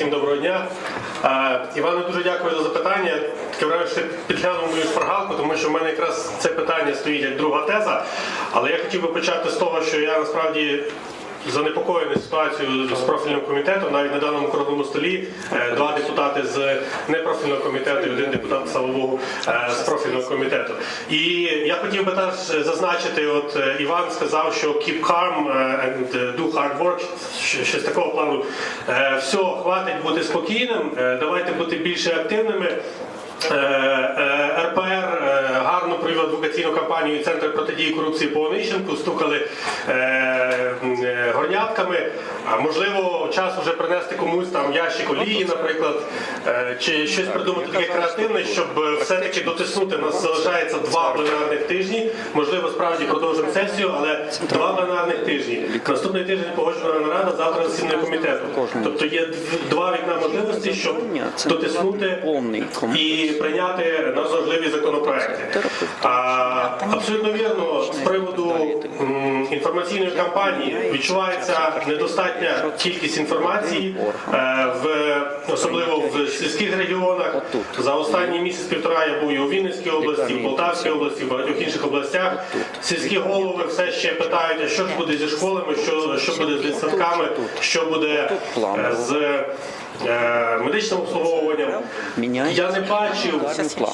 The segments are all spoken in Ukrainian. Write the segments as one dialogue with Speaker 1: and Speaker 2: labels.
Speaker 1: всім доброго дня. Іване, дуже дякую за запитання. Враження, що підглянув мою шпаргалку, тому що в мене якраз це питання стоїть як друга теза. Але я хотів би почати з того, що я насправді занепокоєний ситуацією з профільним комітетом. Навіть на даному круглому столі е, два депутати з непрофільного комітету і один депутат, слава Богу, е, з профільного комітету. І я хотів би теж зазначити, от е, Іван сказав, що keep calm and do hard work, щось такого плану. Все, хватить бути спокійним, давайте бути більше активними. Провів кампанію Центр протидії корупції по Онищенку, стукали е, е, горнятками. Можливо, час вже принести комусь там ящик олії, наприклад, е, чи щось придумати таке креативне, щоб е, все-таки дотиснути. У нас залишається два пленарних тижні. Можливо, справді продовжимо сесію, але два пленарних тижні. Наступний тиждень погоджена нарада, завтра засідання комітету. Тобто є два вікна можливості, щоб дотиснути і прийняти надважливі законопроекти. А, абсолютно вірно, з приводу інформаційної кампанії відчувається недостатня кількість інформації, е, в особливо в сільських регіонах. За останній місяць-півтора я був і у Вінницькій області, в Полтавській області, в багатьох інших областях. Сільські голови все ще питають, а що ж буде зі школами, що, що буде з дитсадками, що буде е, з е, медичним обслуговуванням. Я не бачив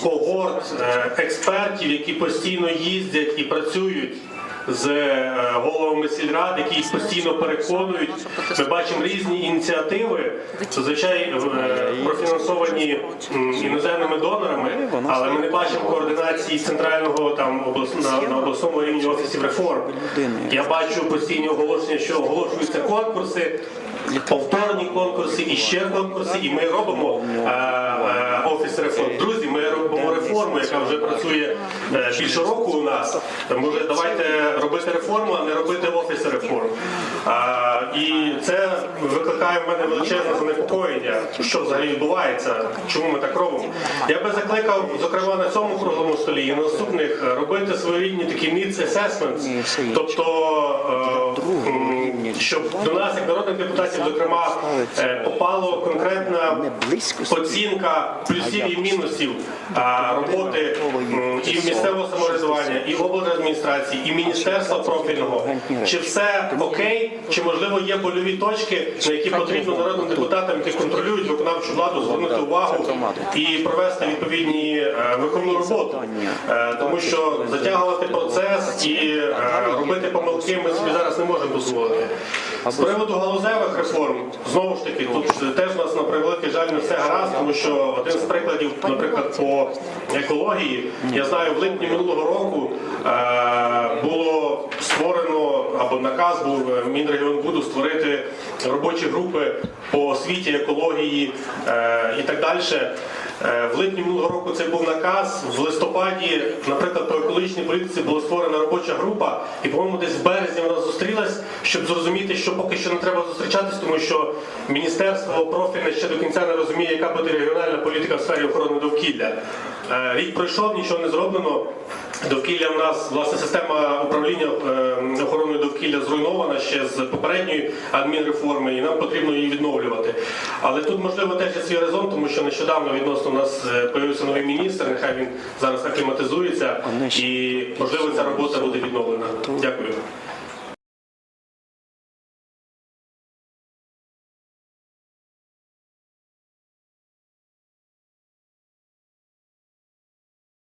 Speaker 1: когорт експертів, які постійно їздять і працюють з е, головами сільрад, які їх постійно переконують. Ми бачимо різні ініціативи, зазвичай е, профінансовані іноземними донорами, але ми не бачимо координації центрального там облас- на, обласному рівні офісів реформ. Я бачу постійні оголошення, що оголошуються конкурси. Повторні конкурси і ще конкурси, і ми робимо е, е, офіс реформ. Друзі, ми реформу, яка вже працює е, більше року у нас. Може, давайте робити реформу, а не робити офіс реформ. І це викликає в мене величезне занепокоєння, що взагалі відбувається, чому ми так робимо. Я би закликав, зокрема на цьому круглому столі і наступних е, робити своєрідні такі needs assessments, тобто е, щоб до нас, як народних депутатів, зокрема, е, попало конкретна оцінка плюсів і мінусів роботи і місцевого самоврядування, і облдержадміністрації, і міністерства профільного. Чи все окей, чи можливо є больові точки, на які потрібно народним депутатам, які контролюють виконавчу владу, звернути увагу і провести відповідні виконну роботу, тому що затягувати процес і е, робити помилки ми собі зараз не можемо дозволити. З приводу галузевих реформ, знову ж таки, тут теж у нас на превеликий жаль не все гаразд, тому що один з прикладів, наприклад, по екології, я знаю, в липні минулого року е, було створено наказ був е, Мінрегіонбуду створити робочі групи по освіті, екології е, і так далі. Е, В липні минулого року це був наказ. В листопаді, наприклад, по екологічній політиці була створена робоча група, і по-моєму, десь в березні вона зустрілась, щоб зрозуміти, що поки що не треба зустрічатись, тому що міністерство профільне ще до кінця не розуміє, яка буде регіональна політика в сфері охорони довкілля. Рік пройшов, нічого не зроблено. Довкілля в нас власне система управління е, охороною довкілля зруйнована ще з попередньої адмінреформи, і нам потрібно її відновлювати. Але тут можливо теж є свій резон, тому що нещодавно відносно нас е, появився новий міністр. Нехай він зараз акліматизується, і можливо ця робота буде відновлена. Дякую.